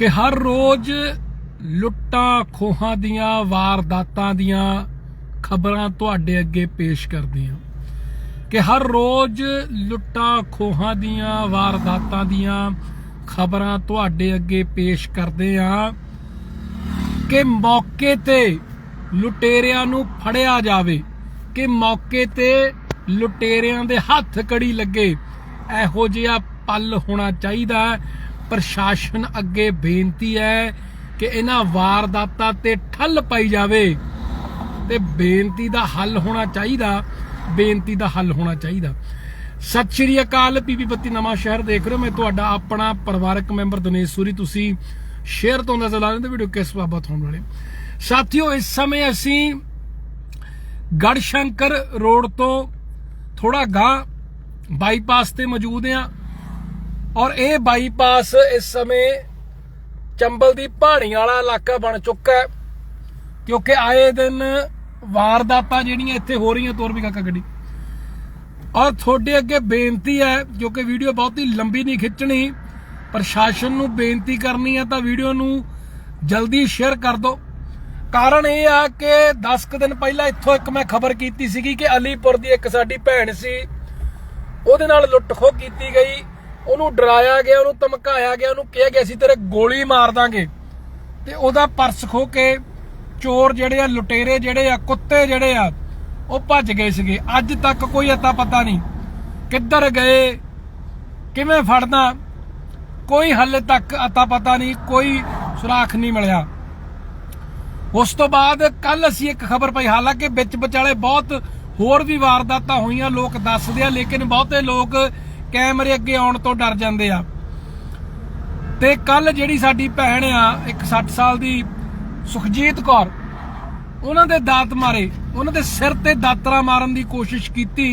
ਕਿ ਹਰ ਰੋਜ਼ ਲੁੱਟਾਂ, ਖੋਹਾਂ ਦੀਆਂ, ਵਾਰਦਾਤਾਂ ਦੀਆਂ ਖਬਰਾਂ ਤੁਹਾਡੇ ਅੱਗੇ ਪੇਸ਼ ਕਰਦੇ ਹਾਂ। ਕਿ ਹਰ ਰੋਜ਼ ਲੁੱਟਾਂ, ਖੋਹਾਂ ਦੀਆਂ, ਵਾਰਦਾਤਾਂ ਦੀਆਂ ਖਬਰਾਂ ਤੁਹਾਡੇ ਅੱਗੇ ਪੇਸ਼ ਕਰਦੇ ਹਾਂ ਕਿ ਮੌਕੇ ਤੇ ਲੁਟੇਰਿਆਂ ਨੂੰ ਫੜਿਆ ਜਾਵੇ, ਕਿ ਮੌਕੇ ਤੇ ਲੁਟੇਰਿਆਂ ਦੇ ਹੱਥ ਕੜੀ ਲੱਗੇ, ਇਹੋ ਜਿਹਾ ਪਲ ਹੋਣਾ ਚਾਹੀਦਾ ਪ੍ਰਸ਼ਾਸਨ ਅੱਗੇ ਬੇਨਤੀ ਹੈ ਕਿ ਇਹਨਾਂ ਵਾਰਦਾਤਾਂ ਤੇ ਠੱਲ ਪਾਈ ਜਾਵੇ ਤੇ ਬੇਨਤੀ ਦਾ ਹੱਲ ਹੋਣਾ ਚਾਹੀਦਾ, ਬੇਨਤੀ ਦਾ ਹੱਲ ਹੋਣਾ ਚਾਹੀਦਾ। ਸਤਿ ਸ਼੍ਰੀ ਅਕਾਲ, ਪੀਪੀ ਬੱਤੀ ਨਵਾਂ ਸ਼ਹਿਰ ਦੇਖ ਰਹੇ ਹੋ। ਮੈਂ ਤੁਹਾਡਾ ਆਪਣਾ ਪਰਿਵਾਰਕ ਮੈਂਬਰ ਦਨੇਸ਼ ਸੂਰੀ। ਤੁਸੀਂ ਸ਼ੇਅਰ ਤੋਂ ਨਜ਼ਰ ਲਾ ਰਹੇ ਹੋ ਵੀਡੀਓ ਕਿਸ ਬਾਬਤ ਹੋਣ ਵਾਲੇ। ਸਾਥੀਓ, ਇਸ ਸਮੇਂ ਅਸੀਂ ਗੜਸ਼ੰਕਰ ਰੋਡ ਤੋਂ ਥੋੜਾ ਗਾਂ ਬਾਈਪਾਸ ਤੇ ਮੌਜੂਦ ਹਾਂ। ਔਰ ਇਹ ਬਾਈਪਾਸ ਇਸ ਸਮੇਂ ਚੰਬਲ ਦੀ ਪਹਾੜੀਆਂ ਵਾਲਾ ਇਲਾਕਾ ਬਣ ਚੁੱਕਾ ਹੈ। ਕਿਉਂਕਿ ਆਏ ਦਿਨ ਵਾਰਦਾਤਾਂ ਜਿਹੜੀਆਂ ਇੱਥੇ ਹੋ ਰਹੀਆਂ, ਤੋਰ ਵੀ ਕਾਕਾ ਗੱਡੀ। ਔਰ ਤੁਹਾਡੇ ਅੱਗੇ ਬੇਨਤੀ ਹੈ ਕਿਉਂਕਿ ਵੀਡੀਓ ਬਹੁਤੀ ਲੰਬੀ ਨਹੀਂ ਖਿੱਚਣੀ, ਪ੍ਰਸ਼ਾਸਨ ਨੂੰ ਬੇਨਤੀ ਕਰਨੀ ਹੈ, ਤਾਂ ਵੀਡੀਓ ਨੂੰ ਜਲਦੀ ਸ਼ੇਅਰ ਕਰ ਦਿਓ। ਕਾਰਨ ਇਹ ਆ ਕਿ 10 ਕੁ ਦਿਨ ਪਹਿਲਾਂ ਇੱਥੋਂ ਇੱਕ ਮੈਂ ਖਬਰ ਕੀਤੀ ਸੀਗੀ ਕਿ ਅਲੀਪੁਰ ਦੀ ਇੱਕ ਸਾਡੀ ਭੈਣ ਸੀ, ਉਹਦੇ ਨਾਲ ਲੁੱਟ ਖੋਹ ਕੀਤੀ ਗਈ। ਉਹਨੂੰ ਡਰਾਇਆ ਗਿਆ, ਉਹਨੂੰ ਧਮਕਾਇਆ ਗਿਆ, ਉਹਨੂੰ ਕਿਹਾ ਗਿਆ ਸੀ ਤੇਰੇ ਗੋਲੀ ਮਾਰ ਦਾਂਗੇ। ਤੇ ਉਹਦਾ ਪਰਸ ਖੋ ਕੇ ਚੋਰ ਜਿਹੜੇ ਆ, ਲੁਟੇਰੇ ਜਿਹੜੇ ਆ, ਕੁੱਤੇ ਜਿਹੜੇ ਆ, ਉਹ ਭੱਜ ਗਏ ਸੀਗੇ। ਅੱਜ ਤੱਕ ਕੋਈ ਅਤਾ ਪਤਾ ਨਹੀਂ ਕਿੱਧਰ ਗਏ, ਕਿਵੇਂ ਫੜਨਾ। ਕੋਈ ਹੱਲੇ ਤੱਕ ਅਤਾ ਪਤਾ ਨਹੀਂ, ਕੋਈ ਸੁਰਾਖ ਨਹੀਂ ਮਿਲਿਆ। ਉਸ ਤੋਂ ਬਾਅਦ ਕੱਲ ਅਸੀਂ ਇੱਕ ਖਬਰ ਪਈ, ਹਾਲਾਂਕਿ ਵਿੱਚ ਵਿਚਾਲੇ ਬਹੁਤ ਹੋਰ ਵੀ ਵਾਰਦਾਤਾਂ ਹੋਈਆਂ, ਲੋਕ ਦੱਸਦੇ ਆ, ਲੇਕਿਨ ਬਹੁਤੇ ਲੋਕ ਕੈਮਰੇ ਅੱਗੇ ਆਉਣ ਤੋਂ ਡਰ ਜਾਂਦੇ ਆ। ਤੇ ਕੱਲ ਜਿਹੜੀ ਸਾਡੀ ਭੈਣ ਆ, ਇੱਕ 60 ਸਾਲ ਦੀ ਸੁਖਜੀਤ ਕੌਰ, ਉਹਨਾਂ ਦੇ ਦਾਤ ਮਾਰੇ, ਉਹਨਾਂ ਦੇ ਸਿਰ ਤੇ ਦਾਤਰਾ ਮਾਰਨ ਦੀ ਕੋਸ਼ਿਸ਼ ਕੀਤੀ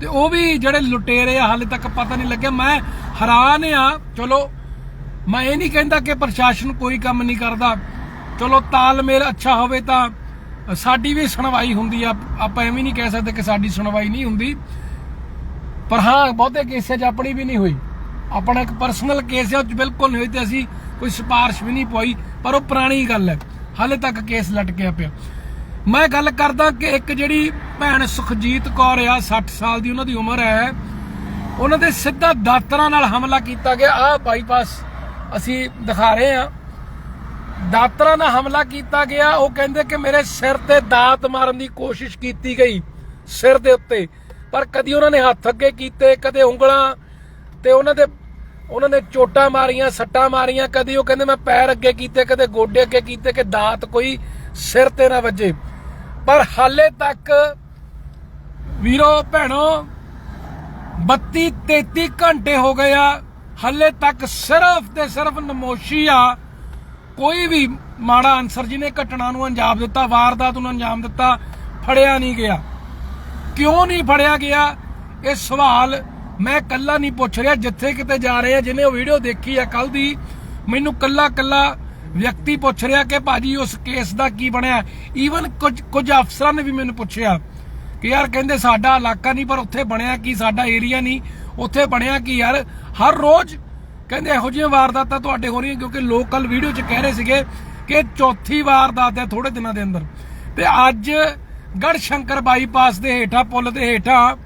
ਤੇ ਉਹ ਵੀ ਜਿਹੜੇ ਲੁਟੇਰੇ ਆ, ਹਾਲੇ ਤੱਕ ਪਤਾ ਨਹੀਂ ਲੱਗਿਆ। ਮੈਂ ਹੈਰਾਨ ਆ, ਚਲੋ, ਮੈਂ ਇਹ ਨਹੀਂ ਕਹਿੰਦਾ ਕਿ ਪ੍ਰਸ਼ਾਸਨ ਕੋਈ ਕੰਮ ਨਹੀਂ ਕਰਦਾ। ਚਲੋ, ਤਾਲਮੇਲ ਅੱਛਾ ਹੋਵੇ ਤਾਂ ਸਾਡੀ ਵੀ ਸੁਣਵਾਈ ਹੁੰਦੀ ਆ। ਆਪਾਂ ਐਵੇਂ ਨਹੀਂ ਕਹਿ ਸਕਦੇ ਕਿ ਸਾਡੀ ਸੁਣਵਾਈ ਨਹੀਂ ਹੁੰਦੀ। ਪਰ ਹਾਂ, ਬਹੁਤੇ ਕੇਸਾਂ 'ਚ ਆਪਣੀ ਵੀ ਨਹੀਂ ਹੋਈ। ਆਪਣਾ ਇੱਕ ਪਰਸਨਲ ਕੇਸ ਹੈ ਉਹ 'ਚ ਬਿਲਕੁਲ ਨਹੀਂ ਹੋਈ ਤੇ ਅਸੀਂ ਕੋਈ ਸਿਫਾਰਿਸ਼ ਵੀ ਨਹੀਂ ਪਾਈ ਪਰ ਉਹ ਪੁਰਾਣੀ ਗੱਲ ਹੈ। ਹਾਲੇ ਤੱਕ ਕੇਸ ਲਟਕਿਆ ਪਿਆ। ਮੈਂ ਗੱਲ ਕਰਦਾ ਕਿ ਇੱਕ ਜਿਹੜੀ ਭੈਣ ਸੁਖਜੀਤ ਕੌਰ ਆ 60 ਸਾਲ ਦੀ, ਉਹਨਾਂ ਦੀ ਉਮਰ ਹੈ। ਉਹਨਾਂ ਦੇ ਸਿੱਧਾ ਦਾਤਰਾਂ ਨਾਲ ਹਮਲਾ ਕੀਤਾ ਗਿਆ। ਆ ਬਾਈਪਾਸ ਅਸੀਂ ਦਿਖਾ ਰਹੇ ਆ ਦਾਤਰਾਂ ਨਾਲ ਹਮਲਾ ਕੀਤਾ ਗਿਆ। ਉਹ ਕਹਿੰਦੇ ਕਿ ਮੇਰੇ ਸਿਰ ਤੇ ਦਾਤ ਮਾਰਨ ਦੀ ਕੋਸ਼ਿਸ਼ ਕੀਤੀ ਗਈ, ਸਿਰ ਦੇ ਉੱਤੇ। ਪਰ ਕਦੀ ਉਹਨਾਂ ਨੇ ਹੱਥ ਅੱਗੇ ਕੀਤੇ, ਕਦੇ ਉਂਗਲਾਂ ਤੇ ਉਹਨਾਂ ਦੇ ਉਹਨਾਂ ਨੇ ਚੋਟਾਂ ਮਾਰੀਆਂ, ਸੱਟਾਂ ਮਾਰੀਆਂ, ਕਦੀ ਉਹ ਕਹਿੰਦੇ ਮੈਂ ਪੈਰ ਅੱਗੇ ਕੀਤੇ, ਕਦੇ ਗੋਡੇ ਅੱਗੇ ਕੀਤੇ ਕਿ ਦਾਤ ਕੋਈ ਸਿਰ ਤੇ ਨਾ ਵੱਜੇ। ਪਰ ਹਾਲੇ ਤੱਕ ਵੀਰੋ, ਭੈਣੋ 32 33 ਘੰਟੇ ਹੋ ਗਏ ਆ, ਹਾਲੇ ਤੱਕ ਸਿਰਫ ਤੇ ਸਿਰਫ ਨਮੋਸ਼ੀ ਆ। ਕੋਈ ਵੀ ਮਾੜਾ ਅਨਸਰ ਜਿਹਨੇ ਘਟਨਾ ਨੂੰ ਅੰਜਾਮ ਦਿੱਤਾ, ਵਾਰਦਾਤ ਨੂੰ ਅੰਜਾਮ ਦਿੱਤਾ, ਫੜਿਆ ਨਹੀਂ ਗਿਆ। ਕਿਉਂ ਨਹੀਂ ਫੜਿਆ ਗਿਆ? ਇਹ ਸਵਾਲ ਮੈਂ ਕੱਲਾ ਨਹੀਂ ਪੁੱਛ ਰਿਹਾ, ਜਿੱਥੇ ਕਿਤੇ ਜਾ ਰਹੇ ਆ, ਜਿਹਨੇ ਉਹ ਵੀਡੀਓ ਦੇਖੀ ਆ ਕੱਲ ਦੀ, ਮੈਨੂੰ ਕੱਲਾ ਕੱਲਾ ਵਿਅਕਤੀ ਪੁੱਛ ਰਿਹਾ ਕਿ ਭਾਜੀ ਉਸ ਕੇਸ ਦਾ ਕੀ ਬਣਿਆ। ਈਵਨ ਕੁਝ ਕੁਝ ਅਫਸਰਾਂ ਨੇ ਵੀ ਮੈਨੂੰ ਪੁੱਛਿਆ ਕਿ ਯਾਰ ਕਹਿੰਦੇ ਸਾਡਾ ਇਲਾਕਾ ਨਹੀਂ, ਪਰ ਉੱਥੇ ਬਣਿਆ ਕੀ, ਸਾਡਾ ਏਰੀਆ ਨਹੀਂ। ਉੱਥੇ ਬਣਿਆ ਕੀ ਯਾਰ? ਹਰ ਰੋਜ਼ ਕਹਿੰਦੇ ਇਹੋ ਜਿਹੀਆਂ ਵਾਰਦਾਤਾਂ ਤੁਹਾਡੇ ਹੋ ਰਹੀਆਂ, ਕਿਉਂਕਿ ਲੋਕ ਕੱਲ ਵੀਡੀਓ 'ਚ ਕਹਿ ਰਹੇ ਸੀਗੇ ਕਿ ਚੌਥੀ ਵਾਰਦਾਤ ਹੈ ਥੋੜੇ ਦਿਨਾਂ ਦੇ ਅੰਦਰ। ਤੇ ਅੱਜ ਗੜਸ਼ੰਕਰ ਬਾਈਪਾਸ ਦੇ ਹੇਠਾਂ, ਪੁਲ ਦੇ ਹੇਠਾਂ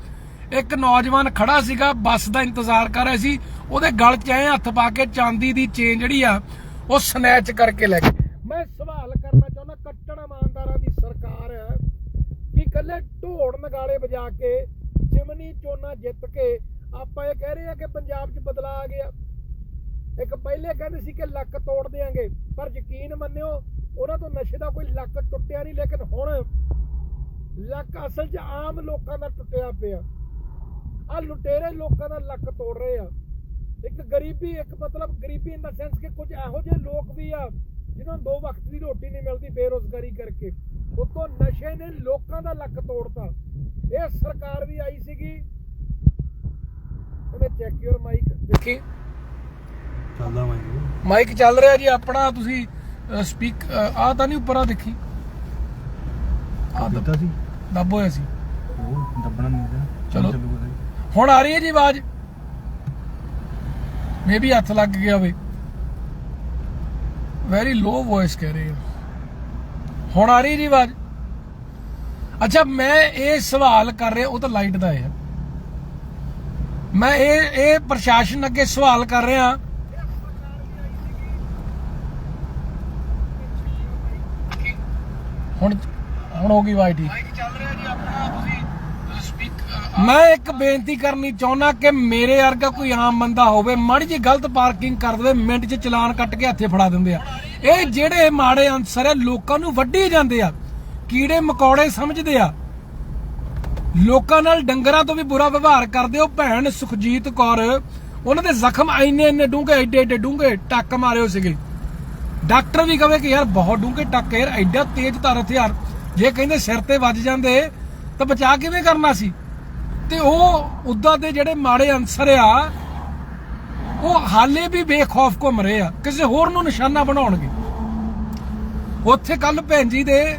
ਇੱਕ ਨੌਜਵਾਨ ਖੜਾ ਸੀਗਾ, ਬੱਸ ਦਾ ਇੰਤਜ਼ਾਰ ਕਰ ਰਿਹਾ ਸੀ, ਉਹਦੇ ਗਲ 'ਚ ਐ ਹੱਥ ਪਾ ਕੇ ਚਾਂਦੀ ਦੀ ਚੇਨ ਜਿਹੜੀ ਆ, ਉਹ ਸਨੈਚ ਕਰਕੇ ਲੈ ਗਏ। ਮੈਂ ਸਵਾਲ ਕਰਨਾ ਚਾਹੁੰਦਾ, ਕੱਟੜ ਇਮਾਨਦਾਰਾਂ ਦੀ ਸਰਕਾਰ ਹੈ ਕਿ ਕੱਲੇ ਢੋੜ ਨਗਾਲੇ ਵਜਾ ਕੇ ਜਿਮਨੀ ਚੋਣਾ ਜਿੱਤ ਕੇ ਆਪਾਂ ਇਹ ਕਹਿ ਰਹੇ ਆ ਕਿ ਪੰਜਾਬ 'ਚ ਬਦਲਾ ਆ ਗਿਆ। ਇੱਕ ਪਹਿਲੇ ਕਹਿੰਦੇ ਸੀ ਕਿ ਲੱਕ ਤੋੜ ਦੇਾਂਗੇ ਪਰ ਯਕੀਨ ਮੰਨਿਓ, ਉਹਨਾਂ ਤੋਂ ਨਸ਼ੇ ਦਾ ਕੋਈ ਲੱਕ ਟੁੱਟਿਆ ਨਹੀਂ, ਲੇਕਿਨ ਹੁਣ ਲੱਕ ਅਸਲ 'ਚ ਆਮ ਲੋਕਾਂ ਦਾ ਟੁੱਟਿਆ ਪਿਆ। ਆ ਲੁਟੇਰੇ ਲੋਕਾਂ ਦਾ ਲੱਕ ਤੋੜ ਰਹੇ ਆ। ਇੱਕ ਗਰੀਬੀ ਇੱਕ ਮਤਲਬ ਗਰੀਬੀ ਇਨ ਦਾ ਸੈਂਸ ਕਿ ਕੁਝ ਇਹੋ ਜਿਹੇ ਲੋਕ ਵੀ ਆ ਜਿਨ੍ਹਾਂ ਨੂੰ ਦੋ ਵਕਤ ਦੀ ਰੋਟੀ ਨਹੀਂ ਮਿਲਦੀ ਬੇਰੋਜ਼ਗਾਰੀ ਕਰਕੇ। ਉਤੋਂ ਨਸ਼ੇ ਨੇ ਲੋਕਾਂ ਦਾ ਲੱਕ ਤੋੜਤਾ। ਇਹ ਸਰਕਾਰ ਵੀ ਆਈ ਸੀਗੀ। ਉਹਨੇ ਚੈੱਕ ਯੂਰ ਮਾਈਕ ਦੇਖੀ। ਚੱਲਦਾ ਮੈਂ ਮਾਈਕ ਚੱਲ ਰਿਹਾ ਜੀ ਆਪਣਾ ਤੁਸੀਂ ਸਪੀਕ ਆ ਤਾਂ ਨਹੀਂ ਉੱਪਰ ਆ ਦੇਖੀ। ਆ ਦਿੱਤਾ ਸੀ। ਦੱਬ ਹੋਇਆ ਸੀ। ਉਹ ਦੱਬਣਾ ਨਹੀਂ ਹੁੰਦਾ ਚਲੋ। ਹੁਣ ਆ ਰਹੀ ਹੈ ਜੀ ਆਵਾਜ਼। ਮੇ ਵੀ ਹੱਥ ਲੱਗ ਗਿਆ ਹੋਵੇ। ਵੈਰੀ ਲੋ ਵੌਇਸ ਕਹਿ ਰਹੇ ਹੋ। ਹੁਣ ਆ ਰਹੀ ਜੀ ਆਵਾਜ਼। ਅੱਛਾ ਮੈਂ ਇਹ ਸਵਾਲ ਕਰ ਰਿਹਾ ਉਹ ਤਾਂ ਲਾਈਟ ਦਾ ਹੈ। ਮੈਂ ਇਹ ਇਹ ਪ੍ਰਸ਼ਾਸਨ ਅੱਗੇ ਸਵਾਲ ਕਰ ਰਿਹਾ। ਹੁਣ ਹੁਣ ਹੋ ਗਈ ਆਵਾਜ਼ ਠੀਕ ਮੈਂ ਇੱਕ ਬੇਨਤੀ ਕਰਨੀ ਚਾਹੁੰਦਾ ਕਿ ਮੇਰੇ ਵਰਗਾ ਕੋਈ ਆਮ ਬੰਦਾ ਹੋਵੇ ਮਾੜੀ ਜੀ ਗਲਤ ਪਾਰਕਿੰਗ ਕਰ ਦੇਵੇ ਮਿੰਟ 'ਚ ਚਲਾਨ ਕੱਟ ਕੇ ਹੱਥੇ ਫੜਾ ਦਿੰਦੇ ਆ। ਇਹ ਜਿਹੜੇ ਮਾੜੇ ਅਨਸਰ ਆ ਲੋਕਾਂ ਨੂੰ ਵੱਢੀ ਜਾਂਦੇ ਆ। ਕੀੜੇ ਮਕੌੜੇ ਸਮਝਦੇ ਆ। ਲੋਕਾਂ ਨਾਲ ਡੰਗਰਾਂ ਤੋਂ ਵੀ ਬੁਰਾ ਵਿਵਹਾਰ ਕਰਦੇ ਉਹ ਭੈਣ ਸੁਖਜੀਤ ਕੌਰ। ਉਹਨਾਂ ਦੇ ਜ਼ਖਮ ਇੰਨੇ ਇੰਨੇ ਡੂੰਘੇ ਐਡੇ ਐਡੇ ਡੂੰਘੇ ਟੱਕ ਮਾਰੇ ਹੋ ਸੀਗੇ। ਡਾਕਟਰ ਵੀ ਕਹੇ ਕਿ ਯਾਰ ਬਹੁਤ ਡੂੰਘੇ ਟੱਕ ਯਾਰ ਐਡਾ ਤੇਜ਼ ਧਾਰ ਹਥਿਆਰ। ਜੇ ਕਹਿੰਦੇ ਸਿਰ ਤੇ ਵੱਜ ਜਾਂਦੇ, ਤਾਂ ਬਚਾ ਕਿਵੇਂ ਕਰਨਾ ਸੀ? ਤੇ ਉਹ ਉਦਾਂ ਦੇ ਜਿਹੜੇ ਮਾੜੇ ਅੰਸਰ ਆ, ਉਹ ਹਾਲੇ ਵੀ ਬੇਖੌਫ ਘੁੰਮ ਰਹੇ ਆ। ਕਿਸੇ ਹੋਰ ਨੂੰ ਨਿਸ਼ਾਨਾ ਬਣਾਉਣਗੇ। ਉੱਥੇ ਕੱਲ ਭੈਣ ਜੀ ਦੇ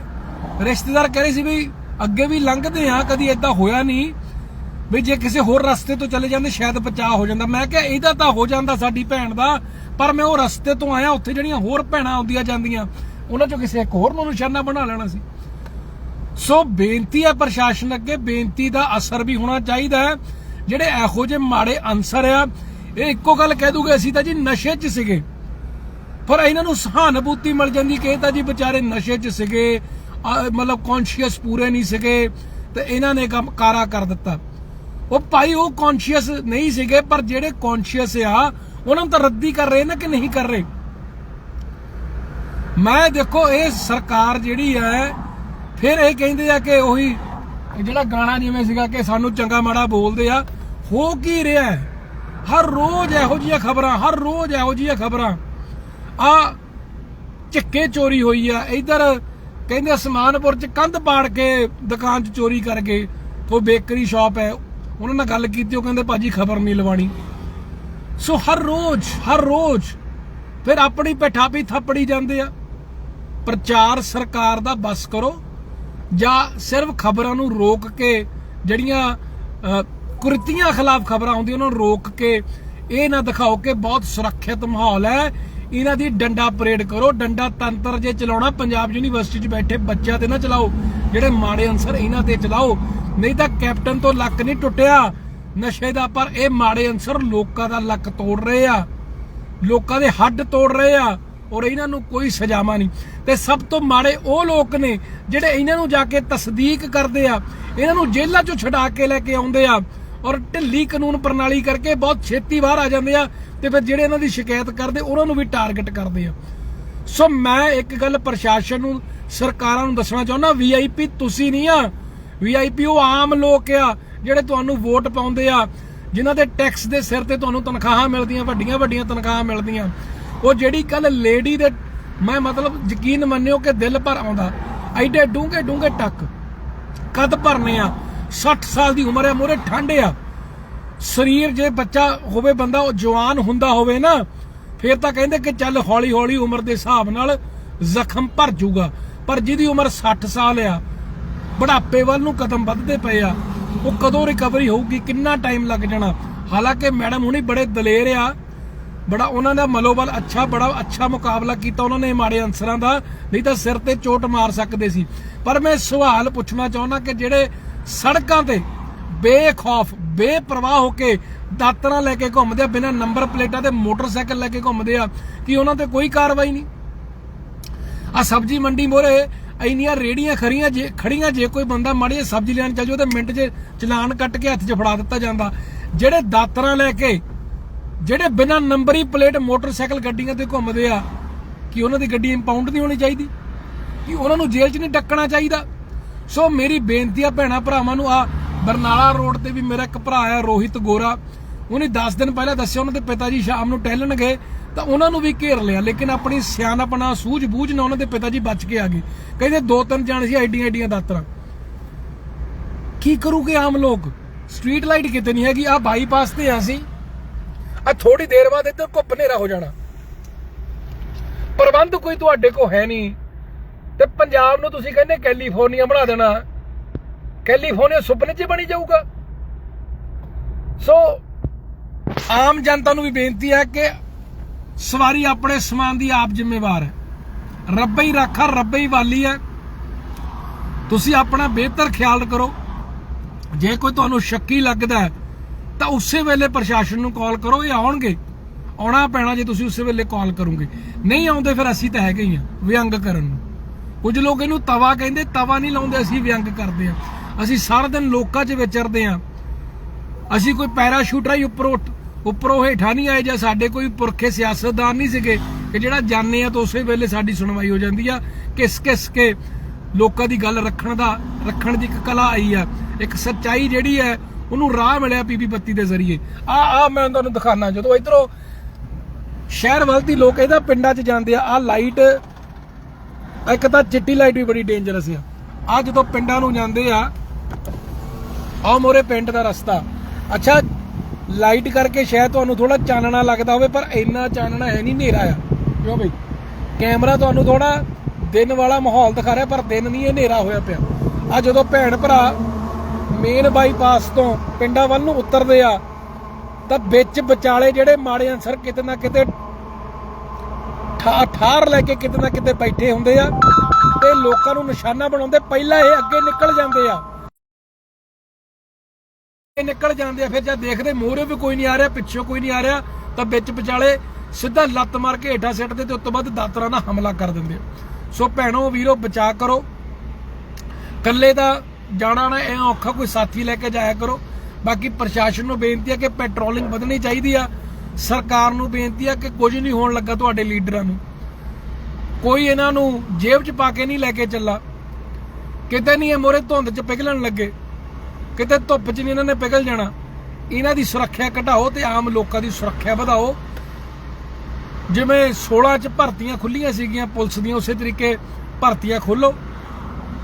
ਰਿਸ਼ਤੇਦਾਰ ਕਹਿ ਰਹੇ ਸੀ ਵੀ ਅੱਗੇ ਵੀ ਲੰਘਦੇ ਆ, ਕਦੀ ਏਦਾਂ ਹੋਇਆ ਨਹੀਂ ਵੀ ਜੇ ਕਿਸੇ ਹੋਰ ਰਸਤੇ ਤੋਂ ਚਲੇ ਜਾਂਦੇ, ਸ਼ਾਇਦ ਬਚਾਅ ਹੋ ਜਾਂਦਾ। ਮੈਂ ਕਿਹਾ, ਇਹਦਾ ਤਾਂ ਹੋ ਜਾਂਦਾ ਸਾਡੀ ਭੈਣ ਦਾ, ਪਰ ਮੈਂ ਉਹ ਰਸਤੇ ਤੋਂ ਆਇਆ, ਉੱਥੇ ਜਿਹੜੀਆਂ ਹੋਰ ਭੈਣਾਂ ਆਉਂਦੀਆਂ ਜਾਂਦੀਆਂ, ਉਹਨਾਂ ਚੋਂ ਕਿਸੇ ਇੱਕ ਹੋਰ ਨੂੰ ਨਿਸ਼ਾਨਾ ਬਣਾ ਲੈਣਾ ਸੀ। ਸੋ ਬੇਨਤੀ ਹੈ ਪ੍ਰਸ਼ਾਸਨ ਅੱਗੇ, ਬੇਨਤੀ ਦਾ ਅਸਰ ਵੀ ਹੋਣਾ ਚਾਹੀਦਾ ਹੈ। ਜਿਹੜੇ ਇਹੋ ਜਿਹੇ ਮਾੜੇ ਅਨਸਰ ਆ, ਇਹ ਇੱਕੋ ਗੱਲ ਕਹਿ ਦੂਗੇ ਅਸੀਂ ਤਾਂ ਜੀ ਨਸ਼ੇ 'ਚ ਸੀਗੇ। ਪਰ ਇਹਨਾਂ ਨੂੰ ਸਹਾਨੁਭੂਤੀ ਮਿਲ ਜਾਂਦੀ ਕਿ ਤਾਂ ਜੀ ਵਿਚਾਰੇ ਨਸ਼ੇ 'ਚ ਸੀਗੇ ਮਤਲਬ ਕੌਨਸ਼ੀਅਸ ਪੂਰੇ ਨਹੀਂ ਸੀਗੇ, ਤੇ ਇਹਨਾਂ ਨੇ ਕੰਮ ਕਾਰਾ ਕਰ ਦਿੱਤਾ। ਉਹ ਭਾਈ ਉਹ ਕੌਨਸ਼ੀਅਸ ਨਹੀਂ ਸੀਗੇ, ਪਰ ਜਿਹੜੇ ਕੌਨਸ਼ੀਅਸ ਆ, ਉਹਨਾਂ ਨੂੰ ਤਾਂ ਰੱਦੀ ਕਰ ਰਹੇ ਨਾ ਕਿ ਨਹੀਂ ਕਰ ਰਹੇ? ਮੈਂ ਦੇਖੋ, ਇਹ ਸਰਕਾਰ ਜਿਹੜੀ ਹੈ ਫਿਰ ਇਹ ਕਹਿੰਦੇ ਆ ਕਿ ਉਹੀ ਜਿਹੜਾ ਗਾਣਾ ਜਿਵੇਂ ਸੀਗਾ ਕਿ ਸਾਨੂੰ ਚੰਗਾ ਮਾੜਾ ਬੋਲਦੇ ਆ, ਹੋ ਕੀ ਰਿਹਾ ਹਰ ਰੋਜ਼ ਇਹੋ ਜਿਹੀਆਂ ਖਬਰਾਂ, ਹਰ ਰੋਜ਼ ਇਹੋ ਜਿਹੀਆਂ ਖਬਰਾਂ। ਆ ਝੱਕੇ ਚੋਰੀ ਹੋਈ ਆ, ਇਧਰ ਕਹਿੰਦੇ ਅਸਮਾਨਪੁਰ ਚ ਕੰਧ ਪਾੜ ਕੇ ਦੁਕਾਨ ਚ ਚੋਰੀ ਕਰ ਗਏ ਉਹ ਬੇਕਰੀ ਸ਼ਾਪ ਹੈ, ਉਹਨਾਂ ਨਾਲ ਗੱਲ ਕੀਤੀ, ਉਹ ਕਹਿੰਦੇ ਭਾਜੀ ਖਬਰ ਨਹੀਂ ਲਵਾਣੀ। ਸੋ ਹਰ ਰੋਜ਼ ਹਰ ਰੋਜ਼ ਫਿਰ ਆਪਣੀ ਪੈਠਾਪੀ ਥੱਪੜੀ ਜਾਂਦੇ ਆ। ਪ੍ਰਚਾਰ ਸਰਕਾਰ ਦਾ ਬਸ ਕਰੋ। ਜਾਂ ਸਿਰਫ ਖਬਰਾਂ ਨੂੰ ਰੋਕ ਕੇ ਜਿਹੜੀਆਂ ਕੁਰਤੀਆਂ ਖਿਲਾਫ ਖਬਰਾਂ ਆਉਂਦੀਆਂ, ਉਹਨਾਂ ਨੂੰ ਰੋਕ ਕੇ ਇਹ ਨਾ ਦਿਖਾਓ ਕਿ ਬਹੁਤ ਸੁਰੱਖਿਅਤ ਮਾਹੌਲ ਹੈ। ਇਹਨਾਂ ਦੀ ਡੰਡਾ ਪਰੇਡ ਕਰੋ, ਡੰਡਾ ਤੰਤਰ ਜੇ ਚਲਾਉਣਾ, ਪੰਜਾਬ ਯੂਨੀਵਰਸਿਟੀ 'ਚ ਬੈਠੇ ਬੱਚਿਆਂ ਤੇ ਨਾ ਚਲਾਓ, ਜਿਹੜੇ ਮਾੜੇ ਅਨਸਰ ਇਹਨਾਂ ਤੇ ਚਲਾਓ। ਨਹੀਂ ਤਾਂ ਕੈਪਟਨ ਤੋਂ ਲੱਕ ਨਹੀਂ ਟੁੱਟਿਆ। ਨਸ਼ੇ ਦਾ ਪਰ ਇਹ ਮਾੜੇ ਅਨਸਰ ਲੋਕਾਂ ਦਾ ਲੱਕ ਤੋੜ ਰਹੇ ਆ। ਲੋਕਾਂ ਦੇ ਹੱਡ ਤੋੜ ਰਹੇ ਆ। ਔਰ ਇਹਨਾਂ ਨੂੰ ਕੋਈ ਸਜਾਵਾਂ ਨਹੀਂ। ਤੇ ਸਭ ਤੋਂ ਮਾੜੇ ਉਹ ਲੋਕ ਨੇ ਜਿਹੜੇ ਇਹਨਾਂ ਨੂੰ ਜਾ ਕੇ ਤਸਦੀਕ ਕਰਦੇ ਆ। ਇਹਨਾਂ ਨੂੰ ਜੇਲ੍ਹਾਂ ਚੋਂ ਛਡਾ ਕੇ ਲੈ ਕੇ ਆਉਂਦੇ ਆ ਔਰ ਢਿੱਲੀ ਕਾਨੂੰਨ ਪ੍ਰਣਾਲੀ ਕਰਕੇ ਬਹੁਤ ਛੇਤੀ ਬਾਹਰ ਆ ਜਾਂਦੇ ਆ ਤੇ ਫਿਰ ਜਿਹੜੇ ਇਹਨਾਂ ਦੀ ਸ਼ਿਕਾਇਤ ਕਰਦੇ, ਉਹਨਾਂ ਨੂੰ ਵੀ ਟਾਰਗੇਟ ਕਰਦੇ ਆ। ਸੋ ਮੈਂ ਇੱਕ ਗੱਲ ਪ੍ਰਸ਼ਾਸਨ ਨੂੰ, ਸਰਕਾਰਾਂ ਨੂੰ ਦੱਸਣਾ ਚਾਹੁੰਦਾ ਵੀਆਈਪੀ ਤੁਸੀਂ ਨਹੀਂ ਆ। ਵੀਆਈਪੀ ਉਹ ਆਮ ਲੋਕ ਆ ਜਿਹੜੇ ਤੁਹਾਨੂੰ ਵੋਟ ਪਾਉਂਦੇ ਆ। ਜਿਨ੍ਹਾਂ ਦੇ ਟੈਕਸ ਦੇ ਸਿਰ ਤੇ ਤੁਹਾਨੂੰ ਤਨਖਾਹਾਂ ਮਿਲਦੀਆਂ ਵੱਡੀਆਂ ਵੱਡੀਆਂ ਤਨਖਾਹਾਂ ਮਿਲਦੀਆਂ। ਉਹ ਜਿਹੜੀ ਕੱਲ ਲੇਡੀ ਦੇ ਮੈਂ ਮਤਲਬ ਯਕੀਨ ਮੰਨਿਓ ਕਿ ਦਿਲ ਭਰ ਆਉਂਦਾ। ਐਡੇ ਡੂੰਘੇ ਡੂੰਘੇ ਟੱਕ। ਕਦ ਭਰਨੇ ਆ? 60 ਸਾਲ ਦੀ ਉਮਰ ਹੈ ਮੋਰੇ ਠੰਡ ਆ। ਸਰੀਰ ਜੇ ਬੱਚਾ ਹੋਵੇ, ਬੰਦਾ ਉਹ ਜਵਾਨ ਹੁੰਦਾ ਹੋਵੇ ਨਾ, ਫਿਰ ਤਾਂ ਕਹਿੰਦੇ ਕਿ ਚੱਲ ਹੌਲੀ ਹੌਲੀ ਉਮਰ ਦੇ ਹਿਸਾਬ ਨਾਲ ਜ਼ਖਮ ਭਰ ਜੂਗਾ। ਪਰ ਜਿਹਦੀ ਉਮਰ 60 ਸਾਲ ਆ, ਬੁਢਾਪੇ ਵੱਲ ਨੂੰ ਕਦਮ ਵੱਧਦੇ ਪਏ ਆ। ਉਹ ਕਦੋਂ ਰਿਕਵਰੀ ਹੋਊਗੀ? ਕਿੰਨਾ ਟਾਈਮ ਲੱਗ ਜਾਣਾ? ਹਾਲਾਂਕਿ ਮੈਡਮ ਹੁਣੀ ਬੜੇ ਦਲੇਰ ਆ। ਬੜਾ ਉਹਨਾਂ ਦਾ ਮਨੋਬਲ ਅੱਛਾ, ਬੜਾ ਅੱਛਾ ਮੁਕਾਬਲਾ ਕੀਤਾ ਉਹਨਾਂ ਨੇ ਮਾੜੇ ਅਨਸਰਾਂ ਦਾ, ਨਹੀਂ ਤਾਂ ਸਿਰ ਤੇ ਚੋਟ ਮਾਰ ਸਕਦੇ ਸੀ। ਪਰ ਮੈਂ ਸਵਾਲ ਪੁੱਛਣਾ ਚਾਹੁੰਦਾ ਕਿ ਜਿਹੜੇ ਸੜਕਾਂ ਤੇ ਬੇਖੌਫ, ਬੇਪਰਵਾਹ ਹੋ ਕੇ ਦਾਤਰਾਂ ਲੈ ਕੇ ਘੁੰਮਦੇ ਆ, ਬਿਨਾਂ ਨੰਬਰ ਪਲੇਟਾਂ ਤੇ ਮੋਟਰਸਾਈਕਲ ਲੈ ਕੇ ਘੁੰਮਦੇ ਆ, ਕਿ ਉਹਨਾਂ ਤੇ ਕੋਈ ਕਾਰਵਾਈ ਨਹੀਂ? ਆ ਸਬਜ਼ੀ ਮੰਡੀ ਮੋਰੇ, ਇੰਨੀਆਂ ਰੇੜੀਆਂ ਖੜੀਆਂ ਜੇ ਖੜੀਆਂ ਜੇ ਕੋਈ ਬੰਦਾ ਮਾੜੀ ਸਬਜ਼ੀ ਲੈਣ ਚੱਲ ਜਾਓ ਤੇ ਮਿੰਟ 'ਚ ਚਲਾਨ ਕੱਟ ਕੇ ਹੱਥ 'ਚ ਫੜਾ ਦਿੱਤਾ ਜਾਂਦਾ। ਜਿਹੜੇ ਦਾਤਰਾਂ ਲੈ ਕੇ ਜਿਹੜੇ ਬਿਨਾਂ ਨੰਬਰੀ ਪਲੇਟ ਮੋਟਰਸਾਈਕਲ ਗੱਡੀਆਂ ਤੇ ਘੁੰਮਦੇ ਆ, ਕਿ ਉਹਨਾਂ ਦੀ ਗੱਡੀ ਇੰਪਾਊਂਡ ਨਹੀਂ ਹੋਣੀ ਚਾਹੀਦੀ? ਕਿ ਉਹਨਾਂ ਨੂੰ ਜੇਲ੍ਹ 'ਚ ਨਹੀਂ ਡੱਕਣਾ ਚਾਹੀਦਾ? ਸੋ ਮੇਰੀ ਬੇਨਤੀ ਆ ਭੈਣਾ ਭਰਾਵਾਂ ਨੂੰ, ਆ ਬਰਨਾਲਾ ਰੋਡ ਤੇ ਵੀ ਮੇਰਾ ਇੱਕ ਭਰਾ ਆ, ਰੋਹਿਤ ਗੋਰਾ। ਉਹਨੇ 10 ਦਿਨ ਪਹਿਲਾਂ ਦੱਸਿਆ, ਉਹਨਾਂ ਦੇ ਪਿਤਾ ਜੀ ਸ਼ਾਮ ਨੂੰ ਟਹਿਲਣ ਗਏ, ਤਾਂ ਉਹਨਾਂ ਨੂੰ ਵੀ ਘੇਰ ਲਿਆ, ਲੇਕਿਨ ਆਪਣੀ ਸਿਆਣਪਣਾ, ਸੂਝ-ਬੂਝ ਨਾਲ ਉਹਨਾਂ ਦੇ ਪਿਤਾ ਜੀ ਬਚ ਕੇ ਆ ਗਏ। ਕਹਿੰਦੇ ਦੋ ਤਿੰਨ ਜਾਣ ਸੀ ਐਡੀਆਂ ਐਡੀਆਂ ਦਾਤਰਾਂ। ਕੀ ਕਰੂਗੇ ਆਮ ਲੋਕ? ਸਟਰੀਟ ਲਾਈਟ ਕਿਤੇ ਨਹੀਂ ਹੈਗੀ ਆ ਬਾਈਪਾਸ ਤੇ ਆ ਸੀ ਆ ਥੋੜੀ ਦੇਰ ਬਾਅਦ ਇੱਧਰ ਘੁੱਪ ਹਨੇਰਾ ਹੋ ਜਾਣਾ। ਪ੍ਰਬੰਧ ਕੋਈ ਤੁਹਾਡੇ ਕੋ ਹੈ ਨਹੀਂ। ਤੇ ਪੰਜਾਬ ਨੂੰ ਤੁਸੀਂ ਕਹਿੰਦੇ ਕੈਲੀਫੋਰਨੀਆ ਬਣਾ ਦੇਣਾ। ਕੈਲੀਫੋਰਨੀਆ ਸੁਪਨੇ 'ਚ ਬਣੀ ਜਾਊਗਾ। ਸੋ ਆਮ ਜਨਤਾ ਨੂੰ ਵੀ ਬੇਨਤੀ ਹੈ ਕਿ ਸਵਾਰੀ ਆਪਣੇ ਸਮਾਨ ਦੀ ਆਪ ਜ਼ਿੰਮੇਵਾਰ ਹੈ। ਰੱਬੇ ਹੀ ਰਾਖਾ ਰੱਬੇ ਹੀ ਵਾਲੀ ਹੈ। ਤੁਸੀਂ ਆਪਣਾ ਬਿਹਤਰ ਖਿਆਲ ਕਰੋ। ਜੇ ਕੋਈ ਤੁਹਾਨੂੰ ਸ਼ੱਕੀ ਲੱਗਦਾ ਹੈ, ਤਾਂ ਉਸੇ ਵੇਲੇ ਪ੍ਰਸ਼ਾਸਨ ਨੂੰ ਕਾਲ ਕਰੋ, ਇਹ ਆਉਣਗੇ। ਆਉਣਾ ਪੈਣਾ ਜੇ ਤੁਸੀਂ ਉਸੇ ਵੇਲੇ ਕਾਲ ਕਰੋਗੇ। ਨਹੀਂ ਆਉਂਦੇ ਫਿਰ ਅਸੀਂ ਤਾਂ ਹੈਗੇ ਹੀ ਆ, ਵਿਅੰਗ ਕਰਨ ਨੂੰ। ਕੁਝ ਲੋਕ ਇਹਨੂੰ ਤਵਾ ਕਹਿੰਦੇ, ਤਵਾ ਨਹੀਂ ਲਾਉਂਦੇ, ਅਸੀਂ ਵਿਅੰਗ ਕਰਦੇ ਆ। ਅਸੀਂ ਸਾਰਾ ਦਿਨ ਲੋਕਾਂ 'ਚ ਵਿਚਰਦੇ ਆ। ਅਸੀਂ ਕੋਈ ਪੈਰਾਸ਼ੂਟਰ ਹੀ ਉੱਪਰੋਂ ਉੱਪਰੋਂ ਹੇਠਾਂ ਨਹੀਂ ਆਏ ਜਾਂ ਸਾਡੇ ਕੋਈ ਪੁਰਖੇ ਸਿਆਸਤਦਾਨ ਨਹੀਂ ਸੀਗੇ ਕਿ ਜਿਹੜਾ ਜਾਣੇ ਆ ਤਾਂ ਉਸੇ ਵੇਲੇ ਸਾਡੀ ਸੁਣਵਾਈ ਹੋ ਜਾਂਦੀ ਆ। ਕਿਸ ਕਿਸ ਕੇ ਲੋਕਾਂ ਦੀ ਗੱਲ ਰੱਖਣ ਦਾ, ਰੱਖਣ ਦੀ ਇੱਕ ਕਲਾ ਆਈ ਆ। ਇੱਕ ਸੱਚਾਈ ਜਿਹੜੀ ਹੈ ਉਹਨੂੰ ਰਾਹ ਮਿਲਿਆ ਪੀਪੀ ਬੱਤੀ ਦੇ ਜ਼ਰੀਏ। ਆ ਆ ਮੈਂ ਤੁਹਾਨੂੰ ਦਿਖਾਣਾ ਜਦੋਂ ਇਧਰੋਂ ਸ਼ਹਿਰ ਵੱਲ ਦੀ ਲੋਕ ਇਹਦਾ ਪਿੰਡਾਂ 'ਚ ਜਾਂਦੇ ਆ ਆ ਲਾਈਟ ਇੱਕ ਤਾਂ ਚਿੱਟੀ ਲਾਈਟ ਵੀ ਬੜੀ ਡੇਂਜਰਸ ਆ। ਆ ਜਦੋਂ ਪਿੰਡਾਂ ਨੂੰ ਜਾਂਦੇ ਆ ਆ ਮੋਰੇ ਪਿੰਡ ਦਾ ਰਸਤਾ। ਅੱਛਾ ਲਾਈਟ ਕਰਕੇ ਸ਼ਾਇਦ ਤੁਹਾਨੂੰ ਥੋੜਾ ਚਾਨਣਾ ਲੱਗਦਾ ਹੋਵੇ, ਪਰ ਇੰਨਾ ਚਾਨਣਾ ਹੈ ਨਹੀਂ, ਹਨੇਰਾ ਆ। ਕਿਉਂ ਬਈ? ਕੈਮਰਾ ਤੁਹਾਨੂੰ ਥੋੜਾ ਦਿਨ ਵਾਲਾ ਮਾਹੌਲ ਦਿਖਾ ਰਿਹਾ, ਪਰ ਦਿਨ ਨਹੀਂ ਇਹ ਹਨੇਰਾ ਹੋਇਆ ਪਿਆ। ਆ ਜਦੋਂ ਭੈਣ ਭਰਾ ਮੇਨ ਬਾਈਪਾਸ ਤੋਂ ਪਿੰਡਾਂ ਵੱਲ ਨੂੰ ਉਤਰਦੇ ਆ, ਤਾਂ ਵਿੱਚ ਵਿਚਾਲੇ ਜਿਹੜੇ ਮਾੜੇ ਅਨਸਰ ਕਿਤੇ ਨਾ ਕਿਤੇ ਠਾਰ ਲੈ ਕੇ ਕਿਤੇ ਨਾ ਕਿਤੇ ਬੈਠੇ ਹੁੰਦੇ ਆ, ਤੇ ਲੋਕਾਂ ਨੂੰ ਨਿਸ਼ਾਨਾ ਬਣਾਉਂਦੇ, ਪਹਿਲਾਂ ਇਹ ਅੱਗੇ ਨਿਕਲ ਜਾਂਦੇ ਆ। ਇਹ ਨਿਕਲ ਜਾਂਦੇ ਆ, ਫਿਰ ਜਦ ਦੇਖਦੇ ਮੂਹਰੇ ਵੀ ਕੋਈ ਨਹੀਂ ਆ ਰਿਹਾ, ਪਿੱਛੋਂ ਕੋਈ ਨਹੀਂ ਆ ਰਿਹਾ, ਤਾਂ ਵਿੱਚ ਵਿਚਾਲੇ ਸਿੱਧਾ ਲੱਤ ਮਾਰ ਕੇ ਹੇਠਾਂ ਸਿੱਟਦੇ ਤੇ ਉਸ ਤੋਂ ਬਾਅਦ ਦਾਤਰਾਂ ਨਾਲ ਹਮਲਾ ਕਰ ਦਿੰਦੇ ਸੋ ਭੈਣੋ, ਵੀਰੋ ਬਚਾ ਕਰੋ। ਕੱਲੇ ਦਾ ਜਾਣਾ ਨਾ ਐ ਔਖਾ ਕੋਈ ਸਾਥੀ ਲੈ ਕੇ ਜਾਇਆ ਕਰੋ। ਬਾਕੀ ਪ੍ਰਸ਼ਾਸਨ ਨੂੰ ਬੇਨਤੀ ਹੈ ਕਿ ਪੈਟਰੋਲਿੰਗ ਵਧਣੀ ਚਾਹੀਦੀ ਆ। ਸਰਕਾਰ ਨੂੰ ਬੇਨਤੀ ਆ ਕਿ ਕੁਝ ਨਹੀਂ ਹੋਣ ਲੱਗਾ ਤੁਹਾਡੇ ਲੀਡਰਾਂ ਨੂੰ। ਕੋਈ ਇਹਨਾਂ ਨੂੰ ਜੇਬ 'ਚ ਪਾ ਕੇ ਨਹੀਂ ਲੈ ਕੇ ਚੱਲਾ। ਕਿਤੇ ਨਹੀਂ ਇਹ ਮੋਰੇ ਧੁੰਦ 'ਚ ਪਿਘਲਣ ਲੱਗੇ। ਕਿਤੇ ਧੁੱਪ 'ਚ ਨਹੀਂ ਇਹਨਾਂ ਨੇ ਪਿਘਲ ਜਾਣਾ। ਇਹਨਾਂ ਦੀ ਸੁਰੱਖਿਆ ਘਟਾਓ ਤੇ ਆਮ ਲੋਕਾਂ ਦੀ ਸੁਰੱਖਿਆ ਵਧਾਓ। ਜਿਵੇਂ 16 'ਚ ਭਰਤੀਆਂ ਖੁੱਲੀਆਂ ਸੀਗੀਆਂ, ਪੁਲਿਸ ਦੀਆਂ ਉਸੇ ਤਰੀਕੇ ਭਰਤੀਆਂ ਖੋਲੋ।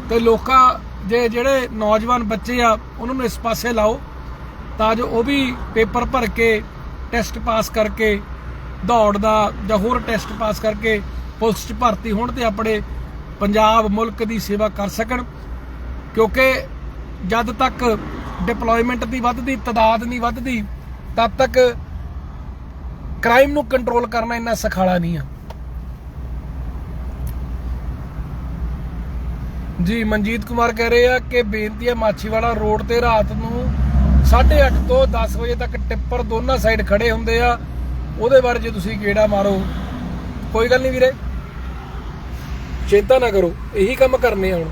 ਤੇ ਲੋਕਾਂ ਜੇ ਜਿਹੜੇ ਨੌਜਵਾਨ ਬੱਚੇ ਆ, ਉਹਨਾਂ ਨੂੰ ਇਸ ਪਾਸੇ ਲਾਓ, ਤਾਂ ਜੋ ਉਹ ਵੀ ਪੇਪਰ ਭਰ ਕੇ, ਟੈਸਟ ਪਾਸ ਕਰਕੇ, ਦੌੜ ਦਾ ਜਾਂ ਹੋਰ ਟੈਸਟ ਪਾਸ ਕਰਕੇ ਪੁਲਿਸ 'ਚ ਭਰਤੀ ਹੋਣ ਤੇ ਆਪਣੇ ਪੰਜਾਬ ਮੁਲਕ ਦੀ ਸੇਵਾ ਕਰ ਸਕਣ। ਕਿਉਂਕਿ ਜਦ ਤੱਕ ਡਿਪਲੋਇਮੈਂਟ ਦੀ ਵੱਧਦੀ, ਤਦਾਦ ਨਹੀਂ ਵੱਧਦੀ, ਤਦ ਤੱਕ ਕ੍ਰਾਈਮ ਨੂੰ ਕੰਟਰੋਲ ਕਰਨਾ ਇੰਨਾ ਸਖਾਲਾ ਨਹੀਂ ਆ। ਜੀ, ਮਨਜੀਤ ਕੁਮਾਰ ਕਹਿ ਰਹੇ ਆ ਕਿ ਬੇਨਤੀ ਹੈ ਮਾਛੀਵਾੜਾ ਰੋਡ ਤੇ ਰਾਤ ਨੂੰ 8:30 ਤੋਂ 10 ਵਜੇ ਤੱਕ ਟਿੱਪਰ ਦੋਨਾਂ ਸਾਈਡ ਖੜੇ ਹੁੰਦੇ ਆ। ਉਹਦੇ ਬਾਰੇ ਜੇ ਤੁਸੀਂ ਗੇੜਾ ਮਾਰੋ। ਕੋਈ ਗੱਲ ਨਹੀਂ ਵੀਰੇ। ਚਿੰਤਾ ਨਾ ਕਰੋ। ਇਹੀ ਕੰਮ ਕਰਨੇ ਆ ਹੁਣ।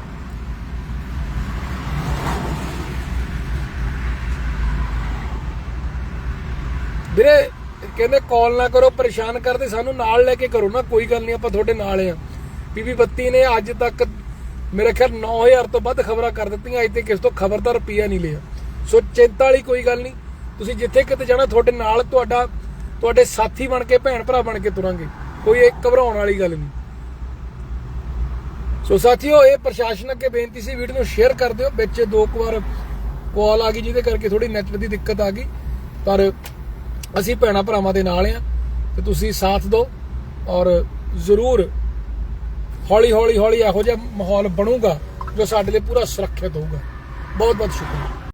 ਵੀਰੇ, ਕਹਿੰਦੇ ਕਾਲ ਨਾ ਕਰੋ, ਪਰੇਸ਼ਾਨ ਕਰਦੇ ਸਾਨੂੰ ਨਾਲ ਲੈ ਕੇ ਕਰੋ ਨਾ। ਕੋਈ ਗੱਲ ਨਹੀਂ, ਆਪਾਂ ਤੁਹਾਡੇ ਨਾਲ ਆ। ਬੀਬੀ ਬੱਤੀ ਨੇ ਅੱਜ ਤੱਕ ਮੇਰੇ ਖਿਆਲ 9000 ਤੋਂ ਵੱਧ ਖਬਰਾਂ ਕਰ ਦਿੱਤੀਆਂ, ਅੱਜ ਤੇ ਕਿਸ ਤੋਂ ਖਬਰ ਦਾ ਰੁਪਈਆ ਨਹੀਂ ਲਿਆ। ਸੋ ਚਿੰਤਾ ਵਾਲੀ ਕੋਈ ਗੱਲ ਨਹੀਂ। ਤੁਸੀਂ ਜਿੱਥੇ ਕਿਤੇ ਜਾਣਾ, ਤੁਹਾਡੇ ਨਾਲ ਤੁਹਾਡਾ, ਤੁਹਾਡੇ ਸਾਥੀ ਬਣ ਕੇ, ਭੈਣ ਭਰਾ ਬਣ ਕੇ ਤੁਰਾਂਗੇ। ਕੋਈ ਇਹ ਘਬਰਾਉਣ ਵਾਲੀ ਗੱਲ ਨਹੀਂ। ਸੋ ਸਾਥੀਓ, ਇਹ ਪ੍ਰਸ਼ਾਸਨ ਅੱਗੇ ਬੇਨਤੀ ਸੀ, ਵੀਡੀਓ ਨੂੰ ਸ਼ੇਅਰ ਕਰ ਦਿਓ। ਵਿੱਚ ਦੋ ਕੁ ਵਾਰ ਕਾਲ ਆ ਗਈ, ਜਿਹਦੇ ਕਰਕੇ ਥੋੜੀ ਨੈਟ ਦੀ ਦਿੱਕਤ ਆ ਗਈ। ਪਰ ਅਸੀਂ ਭੈਣਾ ਭਰਾਵਾਂ ਦੇ ਨਾਲ ਆ, ਤੇ ਤੁਸੀਂ ਸਾਥ ਦਿਓ ਔਰ ਜ਼ਰੂਰ ਹੌਲੀ ਹੌਲੀ ਹੌਲੀ ਇਹੋ ਜਿਹਾ ਮਾਹੌਲ ਬਣੂਗਾ ਜੋ ਸਾਡੇ ਲਈ ਪੂਰਾ ਸੁਰੱਖਿਅਤ ਹੋਊਗਾ। ਬਹੁਤ ਬਹੁਤ ਸ਼ੁਕਰੀਆ।